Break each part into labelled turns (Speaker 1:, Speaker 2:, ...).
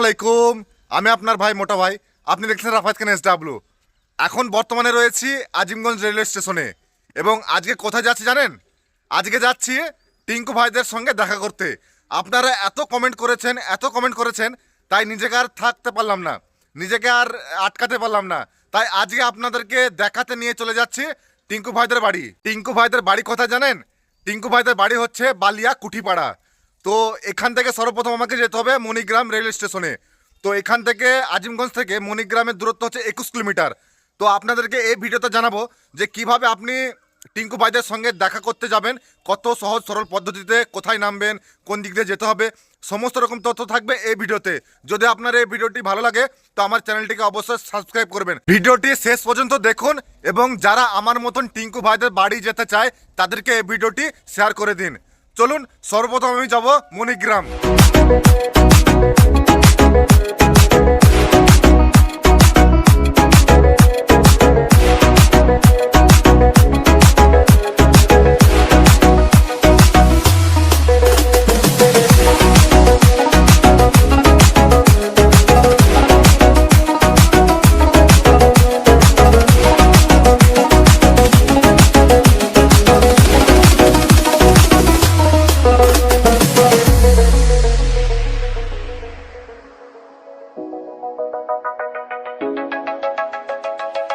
Speaker 1: আলাইকুম। আমি আপনার ভাই, মোটা ভাই। আপনি দেখছেন রাফাত খান এস ডাব্লু এখন বর্তমানে রয়েছি আজিমগঞ্জ রেলওয়ে স্টেশনে। এবং আজকে কোথায় যাচ্ছি জানেন? আজকে যাচ্ছি টিঙ্কু ভাইদের সঙ্গে দেখা করতে। আপনারা এত কমেন্ট করেছেন, এত কমেন্ট করেছেন, তাই নিজেকে আর থাকতে পারলাম না। নিজেকে আর আটকাতে পারলাম না। তাই আজকে আপনাদেরকে দেখাতে নিয়ে চলে যাচ্ছি টিঙ্কু ভাইদের বাড়ি। টিঙ্কু ভাইদের বাড়ি কোথায় জানেন? টিঙ্কু ভাইদের বাড়ি হচ্ছে বালিয়া কুঠিপাড়া। তো এখান থেকে সর্বপ্রথম আমাকে যেতে হবে মণিগ্রাম রেল স্টেশনে। তো এখান থেকে আজিমগঞ্জ থেকে মণিগ্রামের দূরত্ব হচ্ছে একুশ কিলোমিটার। তো আপনাদেরকে এই ভিডিওতে জানাব যে কীভাবে আপনি টিঙ্কু ভাইদের সঙ্গে দেখা করতে যাবেন, কত সহজ সরল পদ্ধতিতে কোথায় নামবেন, কোন দিক দিয়ে যেতে হবে, সমস্ত রকম তথ্য থাকবে এই ভিডিওতে। যদি আপনার এই ভিডিওটি ভালো লাগে, তো আমার চ্যানেলটিকে অবশ্যই সাবস্ক্রাইব করবেন। ভিডিওটি শেষ পর্যন্ত দেখুন এবং যারা আমার মতন টিঙ্কু ভাইদের বাড়ি যেতে চায়, তাদেরকে এই ভিডিওটি শেয়ার করে দিন। চলুন সর্বপ্রথম আমি যাব মণিগ্রাম।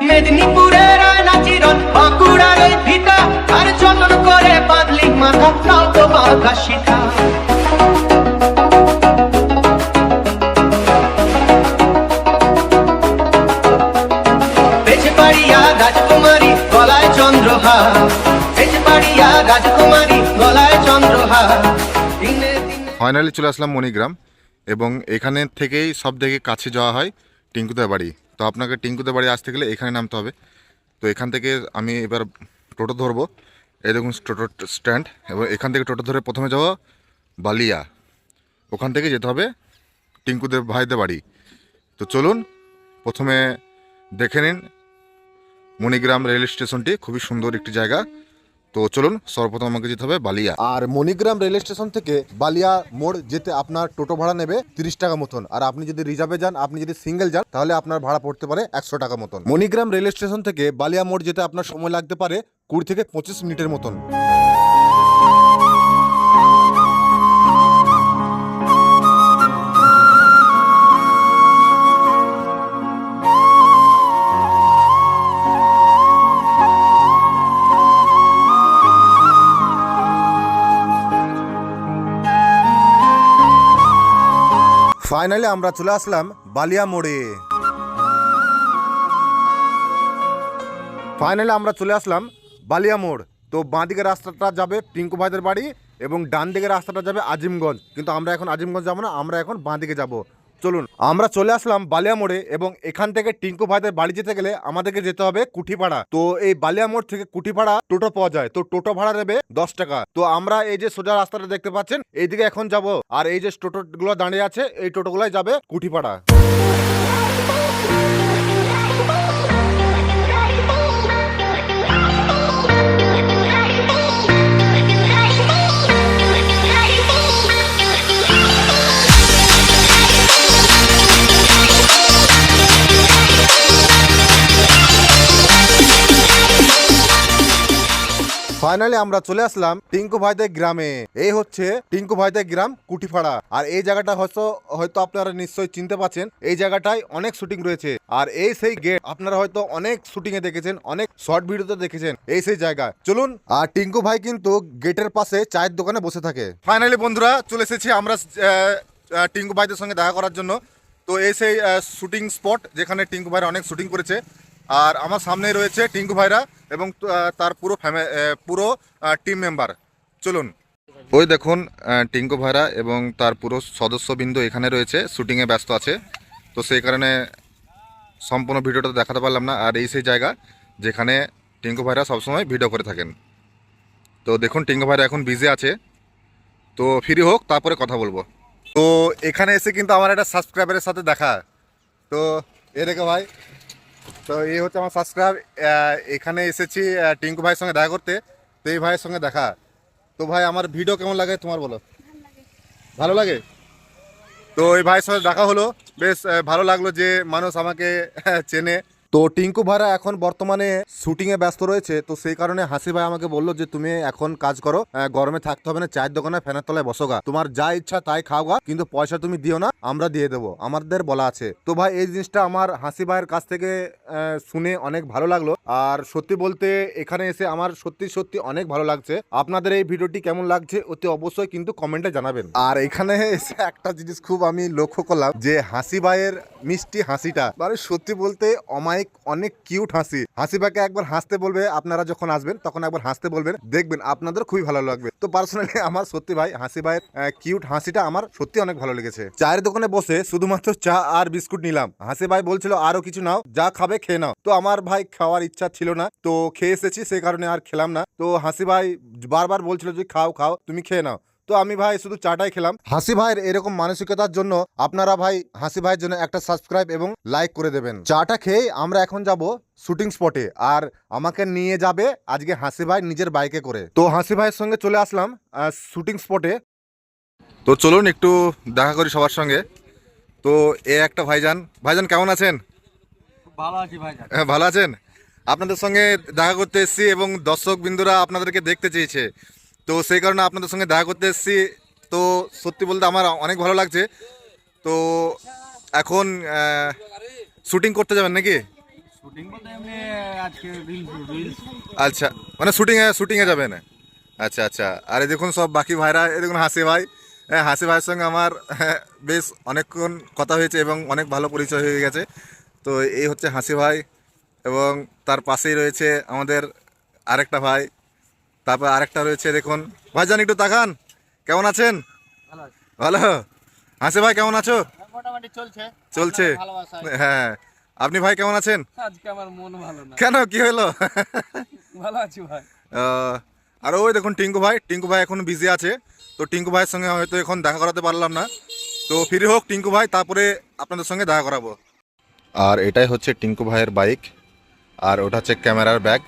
Speaker 2: মেদিনীপুরের আয়না চিরন, বাঁকুড়ার ওই ভিটা আর যতন করে মাথা তো গলায় গলায় দিনে
Speaker 1: ফাইনালি চলে আসলাম মণিগ্রাম, এবং এখানে থেকেই সব থেকে কাছে যাওয়া হয় টিঙ্কুদের বাড়ি। তো আপনাকে টিঙ্কুদের বাড়ি আসতে গেলে এখানে নামতে হবে। তো এখান থেকে আমি এবার টোটো ধরবো। এই দেখুন টোটো স্ট্যান্ড এবং এখান থেকে টোটো ধরে প্রথমে যাব বালিয়া। ওখান থেকে যেতে হবে টিঙ্কুদের ভাইদের বাড়ি। তো চলুন, প্রথমে দেখে নিন মণিগ্রাম রেল স্টেশনটি খুবই সুন্দর একটি জায়গা। তো চলুন, সর্বপ্রথম আমাকে যেতে হবে বালিয়া।
Speaker 3: আর মণিগ্রাম রেল স্টেশন থেকে বালিয়া মোড় যেতে আপনার টোটো ভাড়া নেবে তিরিশ টাকা মতন। আর আপনি যদি রিজার্ভে যান, আপনি যদি সিঙ্গেল যান, তাহলে আপনার ভাড়া পড়তে পারে একশো টাকা মতন। মণিগ্রাম রেল স্টেশন থেকে বালিয়া মোড় যেতে আপনার সময় লাগতে পারে কুড়ি থেকে পঁচিশ মিনিটের মতন। ফাইনালি আমরা চলে আসলাম বালিয়া মোড়ে। ফাইনালি আমরা চলে আসলাম বালিয়া মোড়। তো বাঁ দিকের রাস্তাটা যাবে টিঙ্কু ভাইদের বাড়ি এবং ডান দিকের রাস্তাটা যাবে আজিমগঞ্জ। কিন্তু আমরা এখন আজিমগঞ্জ যাব না, আমরা এখন বাঁ দিকে যাব। চলুন, আমরা চলে আসলাম বালিয়া মোড়ে এবং এখান থেকে টিঙ্কু ভাইদের বাড়ি যেতে গেলে আমাদেরকে যেতে হবে কুঠিপাড়া। তো এই বালিয়া মোড় থেকে কুঠিপাড়া টোটো পাওয়া যায়। তো টোটো ভাড়া নেবে দশ টাকা। তো আমরা এই যে সোজা রাস্তাটা দেখতে পাচ্ছেন, এইদিকে এখন যাব। আর এই যে টোটো গুলো দাঁড়িয়ে আছে, এই টোটোগুলাই যাবে কুঠিপাড়া। ফাইনালি আমরা চলে আসলাম টিঙ্কু ভাইদের গ্রামে। এই হচ্ছে টিঙ্কু ভাইদের গ্রাম কুটিপাড়া আর এই জায়গাটা হয়তো হয়তো আপনারা নিশ্চয়ই চিনতে পাচ্ছেন, এই জায়গাটায় অনেক শুটিং রয়েছে। আর এই সেই গেট আপনারা হয়তো অনেক শুটিং এ দেখেছেন, অনেক শর্ট ভিডিওতে দেখেছেন এই সেই জায়গা চলুন, আর টিঙ্কু ভাই কিন্তু গেটের পাশে চায়ের দোকানে বসে থাকে।
Speaker 1: ফাইনালি বন্ধুরা, চলে এসেছি আমরা টিঙ্কু ভাইদের সঙ্গে দেখা করার জন্য। তো এই সেই শুটিং স্পট যেখানে টিঙ্কু ভাইরা অনেক শুটিং করেছে আর আমার সামনেই রয়েছে টিঙ্কু ভাইরা এবং তার পুরো পুরো টিম মেম্বার চলুন। ওই দেখুন টিঙ্কু ভাইরা এবং তার পুরো সদস্যবৃন্দ এখানে রয়েছে শুটিংয়ে ব্যস্ত আছে। তো সেই কারণে সম্পূর্ণ ভিডিওটা দেখাতে পারলাম না, আর এই সেই জায়গা যেখানে টিঙ্কু ভাইরা সবসময় ভিডিও করে থাকেন। তো দেখুন, টিঙ্কু ভাইরা এখন বিজি আছে। তো ফ্রি হোক, তারপরে কথা বলব। তো এখানে এসে কিন্তু আমার একটা সাবস্ক্রাইবারের সাথে দেখা। তো এ রেখে ভাই তো এই হচ্ছে আমার সাবস্ক্রাইব এখানে এসেছি টিঙ্কু ভাইয়ের সঙ্গে দেখা করতে। তো এই ভাইয়ের সঙ্গে দেখা। তো ভাই, আমার ভিডিও কেমন লাগে তোমার বলো? ভালো লাগে? তো এই ভাইয়ের সঙ্গে দেখা হলো। বেশ ভালো লাগল যে মানুষ আমাকে চেনে।
Speaker 3: তো টিঙ্কু ভাইরা এখন বর্তমানে শুটিং এ ব্যস্ত রয়েছে, তো সেই কারণে হাসি ভাই আমাকে বলল যে, তুমি এখন কাজ করো গরমে থাকতে হবে না, চায়ের দোকানে ফ্যানের তলায় বসোগা তোমার যা ইচ্ছা তাই খাওগা কিন্তু পয়সা তুমি দিও না, আমরা দিয়ে দেবো। আমাদের বলা আছে। তো ভাই, এই জিনিসটা আমার হাসি ভাইয়ের কাছ থেকে শুনে অনেক ভালো লাগল। আর সত্যি বলতে, এখানে এসে আমার সত্যি সত্যি অনেক ভালো লাগছে। আপনাদের এই ভিডিওটি কেমন লাগছে, অতি অবশ্যই কিন্তু কমেন্টে জানাবেন। আর এখানে এসে একটা জিনিস খুব আমি লক্ষ্য করলাম, যে হাসি ভাইয়ের মিষ্টি হাসিটা মানে সত্যি বলতে অমায়িক অনেক অনেক কিউট হাসি। হাসি ভাইকে একবার হাসতে বলবে, আপনারা যখন আসবেন, তখন একবার হাসতে বলবেন, দেখবেন আপনাদের খুবই ভালো লাগবে। তো পার্সোনালি আমার সত্যি ভাই, হাসি ভাইয়ের কিউট হাসিটা আমার সত্যি অনেক ভালো লেগেছে। চায়ের দোকানে বসে শুধুমাত্র চা আর বিস্কুট নিলাম। হাসি ভাই বলছিল, আরও কিছু নাও, যা খাবে খেয়ে নাও। তো আমার ভাই খাওয়ার ইচ্ছা ছিল না, তো খেয়ে এসেছি সেই কারণে আর খেলাম না। তো হাসি ভাই বারবার বলছিল যে, খাও খাও, তুমি খেয়ে নাও। তো আমি ভাই শুধু চাটাই খেলাম। হাসি ভাইয়ের এরকম মানসিকতার জন্য আপনারা ভাই হাসি ভাইয়ের জন্য একটা সাবস্ক্রাইব এবং লাইক করে দেবেন। চাটা খেয়ে আমরা এখন যাব শুটিং স্পটে আর আমাকে নিয়ে যাবে আজকে হাসি ভাই নিজের বাইকে করে। তো হাসি ভাইয়ের সঙ্গে চলে আসলাম শুটিং স্পটে
Speaker 1: তো চলুন একটু দেখা করি সবার সঙ্গে। তো এ একটা ভাইজান। ভাইজান কেমন আছেন?
Speaker 4: ভালো আছি ভাই
Speaker 1: হ্যাঁ, ভালো আছেন? আপনাদের সঙ্গে দেখা করতে এসেছি এবং দর্শক বিন্দুরা আপনাদেরকে দেখতে চেয়েছে। তো সেই কারণে আপনাদের সঙ্গে দেখা করতে এসেছি। তো সত্যি বলতে আমার অনেক ভালো লাগছে। তো এখন শুটিং করতে যাবেন নাকি?
Speaker 4: শুটিং
Speaker 1: আচ্ছা মানে শুটিংয়ে শুটিংয়ে যাবেন? আচ্ছা আচ্ছা। আরে দেখুন সব বাকি ভাইরা এ দেখুন হাসি ভাই। হ্যাঁ হাসি ভাইয়ের সঙ্গে আমার হ্যাঁ, বেশ অনেকক্ষণ কথা হয়েছে এবং অনেক ভালো পরিচয় হয়ে গেছে। তো এই হচ্ছে হাসি ভাই এবং তার পাশেই রয়েছে আমাদের আরেকটা ভাই। তারপর আরেকটা রয়েছে দেখুন। ভাই ভাইজান একটু তাকান। কেমন আছেন?
Speaker 4: ভালো
Speaker 1: ভালো? ভাই কেমন আছো?
Speaker 4: মোটামুটি চলছে।
Speaker 1: হ্যাঁ। আপনি ভাই কেমন আছেন?
Speaker 4: আজকে আমার মন ভালো না।
Speaker 1: কেন? কি হলো?
Speaker 4: ভালো আছি ভাই।
Speaker 1: আর ওই দেখুন টিঙ্কু ভাই। টিঙ্কু ভাই এখন বিজি আছে। তো টিঙ্কু ভাইয়ের সঙ্গে হয়তো এখন দেখা করাতে পারলাম না। তো ফ্রি হোক টিঙ্কু ভাই তারপরে আপনাদের সঙ্গে দেখা করাবো। আর এটাই হচ্ছে টিঙ্কু ভাইয়ের বাইক আর ওটা হচ্ছে ক্যামেরার ব্যাগ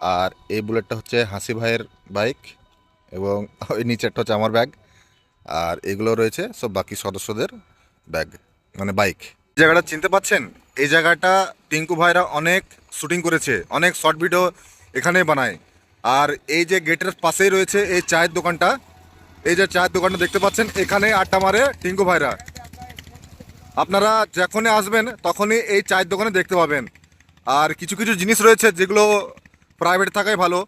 Speaker 1: আর এই বুলেটটা হচ্ছে হাসি ভাইয়ের বাইক এবং ওই নিচেরটা হচ্ছে আমার ব্যাগ। আর এগুলো রয়েছে সব বাকি সদস্যদের ব্যাগ মানে বাইক। জায়গাটা চিনতে পাচ্ছেন? এই জায়গাটা টিঙ্কু ভাইরা অনেক শুটিং করেছে, অনেক শর্ট ভিডিও এখানে বানায়। আর এই যে গেটের পাশেই রয়েছে এই চায়ের দোকানটা, এই যে চায়ের দোকানটা দেখতে পাচ্ছেন, এখানে আড্ডা মারে টিঙ্কু ভাইরা। আপনারা যখনই আসবেন, তখনই এই চায়ের দোকানে দেখতে পাবেন। আর কিছু কিছু জিনিস রয়েছে যেগুলো প্রাইভেট থাকাই ভালো।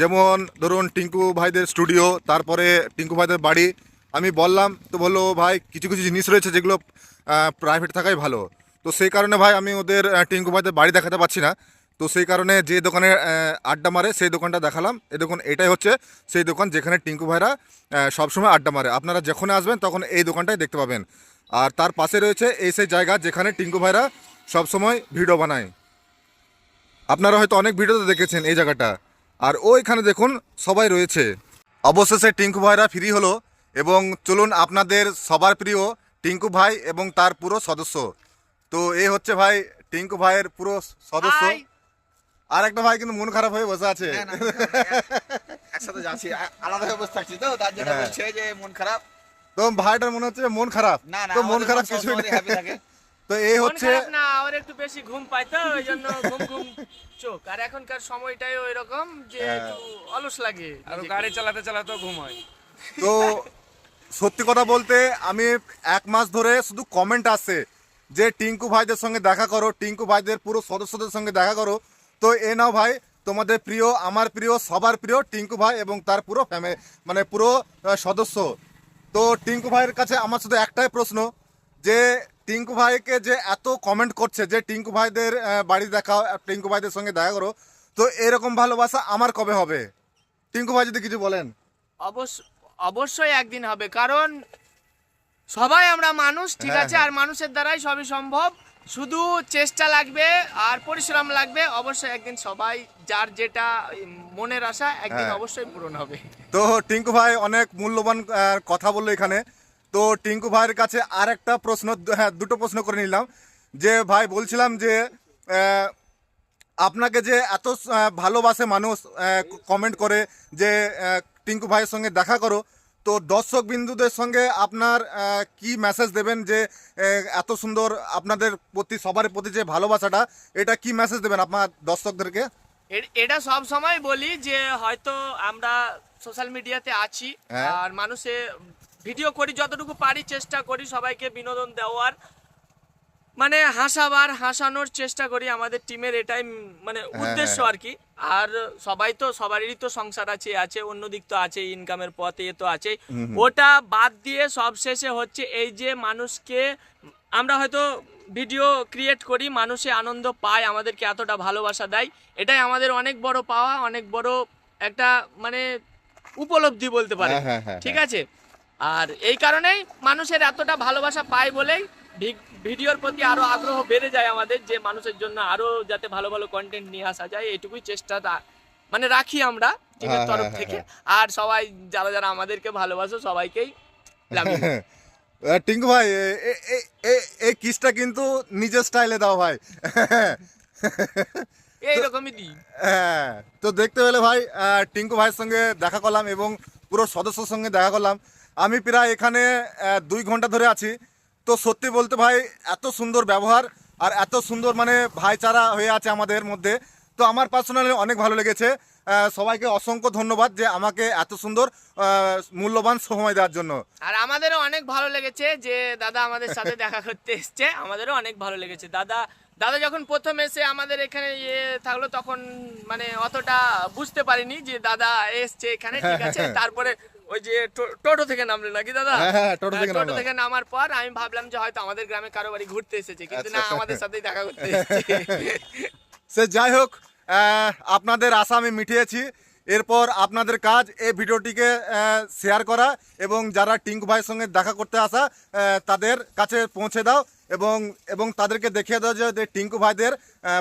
Speaker 1: যেমন ধরুন টিঙ্কু ভাইদের স্টুডিও তারপরে টিঙ্কু ভাইদের বাড়ি। আমি বললাম, তো বলল, ভাই, কিছু কিছু জিনিস রয়েছে যেগুলো প্রাইভেট থাকাই ভালো। তো সেই কারণে ভাই, আমি ওদের টিঙ্কু ভাইদের বাড়ি দেখাতে পারছি না। তো সেই কারণে যে দোকানে আড্ডা মারে, সেই দোকানটা দেখালাম। এ দোকান এটাই হচ্ছে সেই দোকান যেখানে টিঙ্কু ভাইরা সবসময় আড্ডা মারে। আপনারা যখন আসবেন, তখন এই দোকানটাই দেখতে পাবেন। আর তার পাশে রয়েছে এই সেই জায়গা যেখানে টিঙ্কু ভাইরা সবসময় ভিডিও বানায়। আপনারা হয়তো অনেক ভিডিওতে দেখেছেন এই জায়গাটা। আর ওইখানে দেখুন সবাই রয়েছে। অবশেষে টিঙ্কু ভাইরা ফ্রি হলো এবং চলুন আপনাদের সবার প্রিয় টিঙ্কু ভাই এবং তার পুরো সদস্য। তো এই হচ্ছে ভাই টিঙ্কু ভাইয়ের পুরো সদস্য। আর একটা ভাই কিন্তু মন খারাপ হয়ে বসে আছে।
Speaker 5: একসাথে যাচ্ছি। আলাদা হয়ে বসে থাকছি তো তার জন্য
Speaker 1: হ্যাঁ।
Speaker 5: বলছে যে মন খারাপ।
Speaker 1: তো ভাইটার মনে হচ্ছে মন খারাপ।
Speaker 5: না না
Speaker 1: তো মন খারাপ কিছুই
Speaker 5: থাকে।
Speaker 1: তো এই হচ্ছে
Speaker 6: না ওর একটু বেশি ঘুম পায় তো ওই জন্য ঘুম ঘুম চোখ। আর এখনকার সময়টাই ওই রকম যে
Speaker 1: হ্যাঁ।
Speaker 6: একটু অলস লাগে
Speaker 4: আর গাড়ি চালাতে চালাতে ঘুম হয়।
Speaker 1: তো সত্যি কথা বলতে আমি এক মাস ধরে শুধু কমেন্ট আসছে যে টিঙ্কু ভাইদের সঙ্গে দেখা করো টিঙ্কু ভাইদের পুরো সদস্যদের সঙ্গে দেখা করো। তো এ নাও ভাই তোমাদের প্রিয় আমার প্রিয় সবার প্রিয় টিঙ্কু ভাই এবং তার পুরো ফ্যামিলি মানে পুরো সদস্য। তো টিঙ্কু ভাইয়ের কাছে আমার শুধু একটাই প্রশ্ন যে টিঙ্কু ভাইকে যে এত কমেন্ট করছে যে টিঙ্কু ভাইদের বাড়ি দেখাও টিঙ্কু ভাইদের সঙ্গে দেখা করো তো এরকম ভালোবাসা আমার কবে হবে? টিঙ্কু ভাই যদি কিছু বলেন।
Speaker 6: অবশ্য অবশ্যই একদিন হবে কারণ সবাই আমরা মানুষ ঠিক
Speaker 1: হ্যাঁ,
Speaker 6: আছে?
Speaker 1: হ্যাঁ।
Speaker 6: আর মানুষের দ্বারাই সবই সম্ভব। শুধু চেষ্টা লাগবে আর পরিশ্রম লাগবে অবশ্যই একদিন সবাই যার যেটা মনের আশা একদিন
Speaker 1: হ্যাঁ।
Speaker 6: অবশ্যই পূরণ হবে।
Speaker 1: তো টিঙ্কু ভাই অনেক মূল্যবান কথা বলল এখানে। তো টিঙ্কু ভাইয়ের কাছে আর একটা প্রশ্ন হ্যাঁ দুটো প্রশ্ন করে নিলাম যে ভাই বলছিলাম যে আপনাকে যে এত ভালোবাসে মানুষ কমেন্ট করে যে টিঙ্কু ভাইয়ের সঙ্গে দেখা করো তো দর্শক বিন্দুদের সঙ্গে আপনার কি মেসেজ দেবেন যে এত সুন্দর আপনাদের প্রতি সবার প্রতি যে ভালোবাসাটা এটা কি মেসেজ দেবেন আপনার দর্শকদেরকে
Speaker 6: এটা সব সময় বলি যে হয়তো আমরা সোশ্যাল মিডিয়াতে আছি
Speaker 1: হ্যাঁ।
Speaker 6: আর মানুষে ভিডিও করি যতটুকু পারি চেষ্টা করি সবাইকে বিনোদন দেওয়ার। মানে হাসাবার হাসানোর চেষ্টা করি আমাদের টিমের এটাই মানে উদ্দেশ্য আর কি। আর সবাই তো সবারই তো সংসার আছে আছে অন্য দিক তো আছে ইনকামের পথে এ তো আছে ওটা বাদ দিয়ে সব শেষে হচ্ছে এই যে মানুষকে আমরা হয়তো ভিডিও ক্রিয়েট করি মানুষে আনন্দ পায় আমাদেরকে এতটা ভালোবাসা দেয়। এটাই আমাদের অনেক বড় পাওয়া অনেক বড় একটা মানে উপলব্ধি বলতে পারে
Speaker 1: হ্যাঁ, হ্যাঁ, হ্যাঁ,
Speaker 6: ঠিক আছে? আর এই কারণেই মানুষের এতটা ভালোবাসা পায় বলেই ভিডিওর প্রতি আরও আগ্রহ বেড়ে যায় আমাদের যে মানুষের জন্য আরও যাতে ভালো ভালো কন্টেন্ট নিয়ে আসা যায় এটুকুই চেষ্টা মানে রাখি আমরা টিমের
Speaker 1: হ্যাঁ,
Speaker 6: তরফ
Speaker 1: হ্যাঁ,
Speaker 6: থেকে। আর সবাই যারা যারা আমাদেরকে ভালোবাসো সবাইকেই।
Speaker 1: টিঙ্কু ভাই এই কিসটা কিন্তু নিজের স্টাইলে দাও ভাই।
Speaker 6: এইরকমই দিই।
Speaker 1: হ্যাঁ তো দেখতে পেলে ভাই টিঙ্কু ভাইয়ের সঙ্গে দেখা করলাম এবং পুরো সদস্যর সঙ্গে দেখা করলাম। আমি প্রায় এখানে দুই ঘণ্টা ধরে আছি। তো সত্যি বলতে ভাই এত সুন্দর ব্যবহার আর এত সুন্দর মানে ভাইচারা হয়ে আছে আমাদের মধ্যে। তো আমার পার্সোনালি অনেক ভালো লেগেছে। সবাইকে অসংখ্য ধন্যবাদ যে আমাকে এত সুন্দর মূল্যবান সময় দেওয়ার জন্য।
Speaker 6: আর আমাদেরও অনেক ভালো লেগেছে যে দাদা আমাদের সাথে দেখা করতে এসছে। আমাদেরও অনেক ভালো লেগেছে। দাদা দাদা যখন প্রথম এসে আমাদের এখানে ইয়ে থাকল তখন মানে অতটা বুঝতে পারিনি যে দাদা এসছে এখানে ঠিক আছে? তারপরে ওই যে টোটো থেকে নামলে নাকি দাদা?
Speaker 1: হ্যাঁ, হ্যাঁ, টোটো থেকে
Speaker 6: টোটো থেকে নামার পর আমি ভাবলাম যে হয়তো আমাদের গ্রামে কারও বাড়ি ঘুরতে এসেছে কিন্তু না
Speaker 1: আচ্ছা।
Speaker 6: আমাদের সাথেই দেখা করতে
Speaker 1: সে যাই হোক আপনাদের আশা আমি মিটিয়েছি। এরপর আপনাদের কাজ এই ভিডিওটিকে শেয়ার করা এবং যারা টিঙ্কু ভাইয়ের সঙ্গে দেখা করতে আসা তাদের কাছে পৌঁছে দাও এবং এবং তাদেরকে দেখিয়ে দাও যে যে টিঙ্কু ভাইদের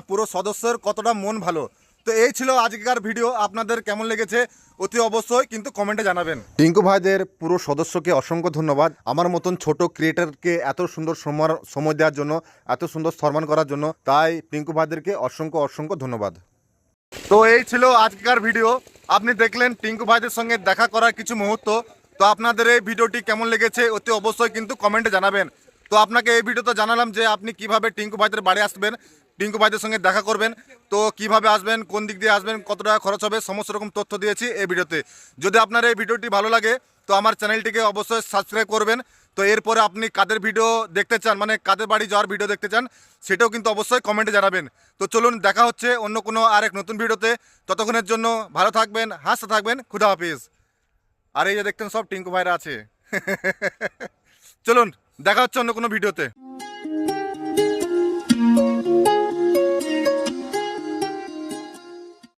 Speaker 1: পুরো সদস্যের কতটা মন ভালো। তো এই ছিল আজকের ভিডিও। আপনাদের কেমন লেগেছে? অতি অবশ্যই কিন্তু কমেন্টে জানাবেন। টিঙ্কু ভাইদের পুরো সদস্যকে অসংখ্য ধন্যবাদ। আমার মতন ছোট ক্রিয়েটারকে এত সুন্দর সময় সময় দেওয়ার জন্য এত সুন্দর সম্মান করার জন্য তাই টিঙ্কু ভাইদেরকে অসংখ্য অসংখ্য ধন্যবাদ। তো এই ছিল আজকের ভিডিও। আপনি দেখলেন টিঙ্কু ভাইদের সঙ্গে দেখা করার কিছু মুহূর্ত। তো আপনাদের এই ভিডিওটি কেমন লেগেছে? অতি অবশ্যই কিন্তু কমেন্টে জানাবেন। তো আপনাকে এই ভিডিওতে জানালাম যে আপনি কীভাবে টিঙ্কু ভাইদের বাড়ি আসবেন। টিঙ্কু ভাইদের সঙ্গে দেখা করবেন। তো কীভাবে আসবেন, কোন দিক দিয়ে আসবেন, কত টাকা খরচ হবে, সমস্ত রকম তথ্য দিয়েছি এই ভিডিওতে। যদি আপনার এই ভিডিওটি ভালো লাগে, তো আমার চ্যানেলটিকে অবশ্যই সাবস্ক্রাইব করবেন। তো এরপরে আপনি কাদের ভিডিও দেখতে চান মানে কাদের বাড়ি যাওয়ার ভিডিও দেখতে চান, সেটাও কিন্তু অবশ্যই কমেন্টে জানাবেন। তো চলুন, দেখা হচ্ছে অন্য কোনো আরেক নতুন ভিডিওতে। ততক্ষণের জন্য ভালো থাকবেন, হাসতে থাকবেন, খুদা হাফিজ। আর এই যে দেখতেন সব টিঙ্কু ভাইরা আছে। চলুন, দেখা হচ্ছে অন্য কোনো ভিডিওতে।